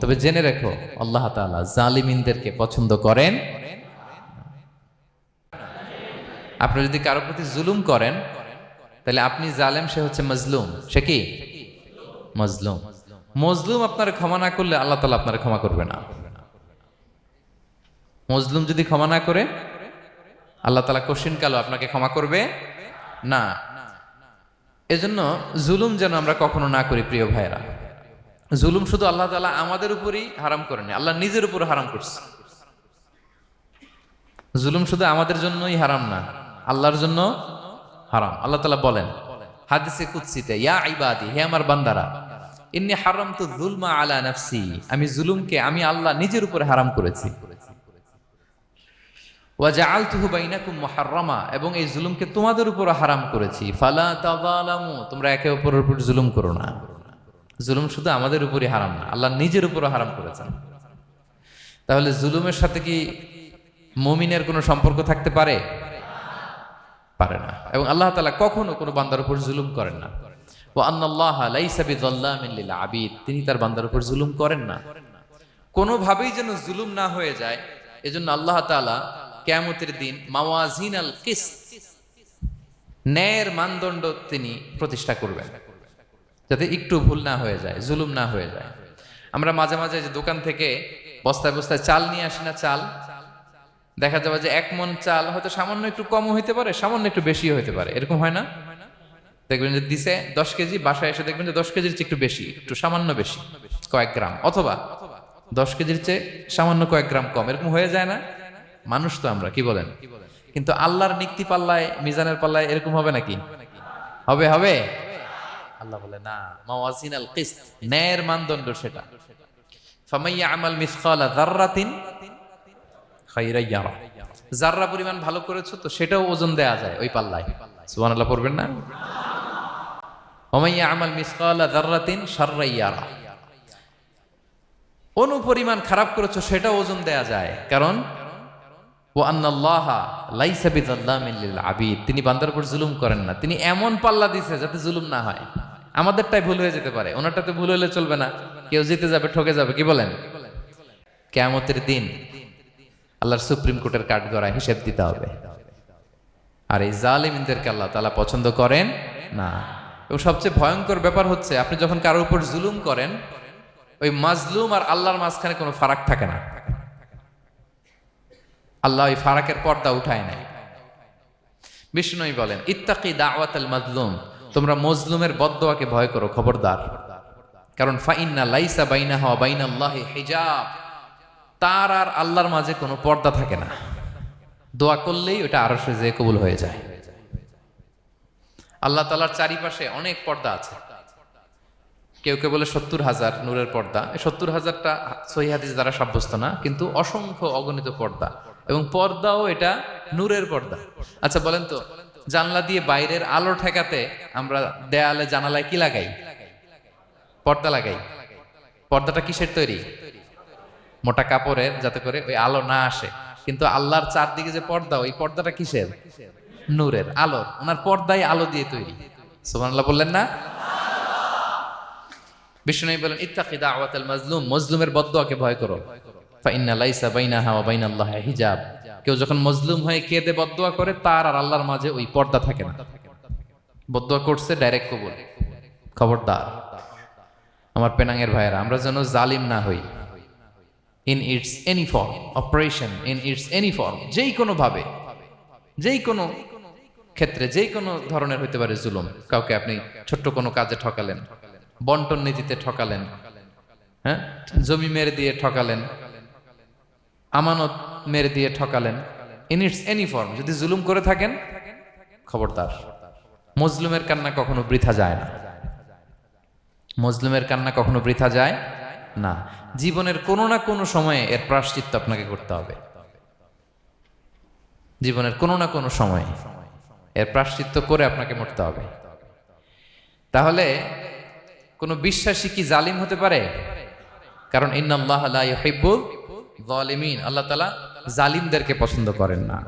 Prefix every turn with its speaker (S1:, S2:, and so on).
S1: তবে জেনে রেখো, আল্লাহ জালিমিনদেরকে পছন্দ করেন? আপনি যদি কারও প্রতি জুলুম করেন, তাহলে আপনি জালেম, সে হচ্ছে মজলুম। সে কি? মজলুম। মজলুম আপনার ক্ষমা না করলে আল্লাহ তালা আপনার ক্ষমা করবে না। মজলুম যদি ক্ষমা না করে, আল্লাহ তালা কশিন কালো আপনাকে ক্ষমা করবে না। এজন্য জুলুম যেন আমরা কখনো না করি, প্রিয় ভাইরা জুলুম শুধু আল্লাহ তালা আমাদের উপরই হারাম করেনি, আল্লাহ নিজের উপর হারাম করছে। জুলুম শুধু আমাদের জন্যই হারাম না, আল্লাহর জন্য হারাম। আল্লাহ তালা বলেন, হাদিসে কুৎসিতে ইয়া ইবাদি, হে আমার বান্দারা, ইন্নি হারাম তো জুলমা আলা নাফসি, আমি জুলুমকে আমি আল্লাহ নিজের উপরে হারাম করেছি। ওয়াজআলতুহু বাইনাকুম মুহাররামা, এবং এই জুলুমকে তোমাদের উপর হারাম করেছি। ফালা তাযালামু, তোমরা একে অপরের উপর জুলুম করো না। জুলুম শুধু আমাদের উপরই হারাম না, আল্লাহ নিজের উপর হারাম করেছেন। তাহলে জুলুমের সাথে কি মমিনের কোনো সম্পর্ক থাকতে পারে? পারে না। এবং আল্লাহ তাআলা কখনো কোনো বান্দার উপর জুলুম করেন না। ও আন্নাল্লাহ লাইসা বিযাল্লামিন লিল আবিদ তিনি তার বান্দার উপর জুলুম করেন না। কোনোভাবেই যেন জুলুম না হয়ে যায়, এজন্য আল্লাহ তাআলা কেয়ামতের দিন মাওয়াজিন আল কিস ন্যায়ের মানদণ্ড তিনি প্রতিষ্ঠা করবেন। যাতে একটু ভুল না হয়ে যায়, জুলুম না হয়ে যায়। আমরা মাঝে মাঝে যে দোকান থেকে বস্তায় বস্তায় চাল নিয়ে আসি না চাল, দেখা যাবে যে এক মন চাল হয়তো সামান্য একটু কম হইতে পারে, সামান্য একটু বেশি হইতে পারে। এরকম হয় না? দেখবেন যে দিছে দশ কেজি, বাসায় এসে দেখবেন যে দশ কেজির চেয়ে একটু বেশি, একটু সামান্য বেশি, কয়েক গ্রাম। অথবা দশ কেজির চেয়ে সামান্য কয়েক গ্রাম কম, এরকম হয়ে যায় না? মানুষ তো আমরা, কি বলেন? কিন্তু আল্লাহর নিক্তি পাল্লায়, মিজানের পাল্লায় এরকম হবে নাকি? হবে হবে? আল্লাহ বলে, না ন্যায়ের মানদণ্ড সেটা। পরিমাণ ভালো করেছ তো সেটাও ওজন দেয়া যায় ওই পাল্লায়। পড়বেন না? আমাল অনুপরিমাণ খারাপ করেছ সেটাও ওজন দেয়া যায়। কারণ ও আবিদ। তিনি বান্দার উপর জুলুম করেন না। তিনি এমন পাল্লা দিছে যাতে জুলুম না হয়। আমাদেরটাই ভুল হয়ে যেতে পারে। ওনারটাতে ভুল হলে চলবে না। কেউ জিতে যাবে, ঠকে যাবে। কি বলেন? কেয়ামতের দিন আল্লাহর সুপ্রিম কোর্টের কাঠ গড়ায় হিসেব দিতে হবে। আর এই জালিমিনদেরকে আল্লাহ তালা পছন্দ করেন না। এবং সবচেয়ে ভয়ঙ্কর ব্যাপার হচ্ছে, আপনি যখন কারোর উপর জুলুম করেন, ওই মাজলুম আর আল্লাহর মাঝখানে কোনো ফারাক থাকে না। আল্লাহ ওই ফারাকের পর্দা উঠায় নাই। বিষ্ণুই বলেন, ইত্তাকি দাওয়াত আল মাজলুম, তোমরা মজলুমের বদদোয়াকে ভয় করো, খবরদার। কারণ ফাইন্না লাইসা বাইনা হওয়া বাইনা আল্লাহ হিজাব। তার আর আল্লাহর মাঝে কোনো পর্দা থাকে না। দোয়া করলেই ওটা আরও যে কবুল হয়ে যায়। আল্লাহ তালার চারিপাশে অনেক পর্দা আছে। কেউ কেউ বলে সত্তর হাজার নূরের পর্দা। সত্তর হাজারটা সহি হাদিস দ্বারা সাব্যস্ত না, কিন্তু অসংখ্য অগণিত পর্দা। এবং পর্দাও এটা নূরের পর্দা। আচ্ছা বলেন তো, জানলা দিয়ে বাইরের আলো ঠেকাতে আমরা দেয়ালে জানালায় কি লাগাই? পর্দা লাগাই। পর্দাটা কিসের তৈরি? মোটা কাপড়ের, যাতে করে ওই আলো না আসে। কিন্তু আল্লাহর চারদিকে যে পর্দা, ওই পর্দাটা কিসের? নূরের আলো ওনার পর্দাই আলো দিয়ে তৈরি। সুবহানাল্লাহ বললেন না? বিষ্ণু বলেন ইত্তাকি দাওয়াতাল মাজলুম। মজলুমের বদদোয়াকে ভয় করো। ফাইন্না লাইসা বাইনাহা ওয়া বাইনাল্লাহি হিজাব। কেউ যখন মজলুম হয়ে কেঁদে বদদোয়া করে, তার আর আল্লাহর মাঝে ওই পর্দা থাকে না। বদদোয়া করছে ডাইরেক্ট কবুল। খবরদার। আমার পেনাঙ্গের ভাইয়েরা, আমরা যেন জালিম না হই। In its any form operation in its any form যেই কোনো ভাবে, যেই কোনো ক্ষেত্রে, যেই কোনো ধরনের হইতে পারে জুলুম। কাউকে আপনি ছোট্ট কোনো কাজে ঠকালেন, বন্টন নীতিতে ঠকালেন হ্যাঁ? জমি মেরে দিয়ে ঠকালেন আমানত মেরে দিয়ে ঠকালেন। ইন ইটস এনি ফর্ম যদি জুলুম করে থাকেন, খবরদার। মজলুমের কান্না কখনো বৃথা যায় না। মজলুমের কান্না কখনো বৃথা যায় না। জীবনের কোনো না কোনো সময়ে এর প্রাশ্চিত্য আপনাকে করতে হবে। জীবনের কোনো না কোনো সময়ে এর প্রাশ্চিত্য করে আপনাকে মরতে হবে। তাহলে কোনো বিশ্বাসী কি জালিম হতে পারে? কারণ ইন্নাল্লাহ ইউহিব্বুল জালিমিন আল্লাহ তালা জালিমদেরকে পছন্দ করেন না।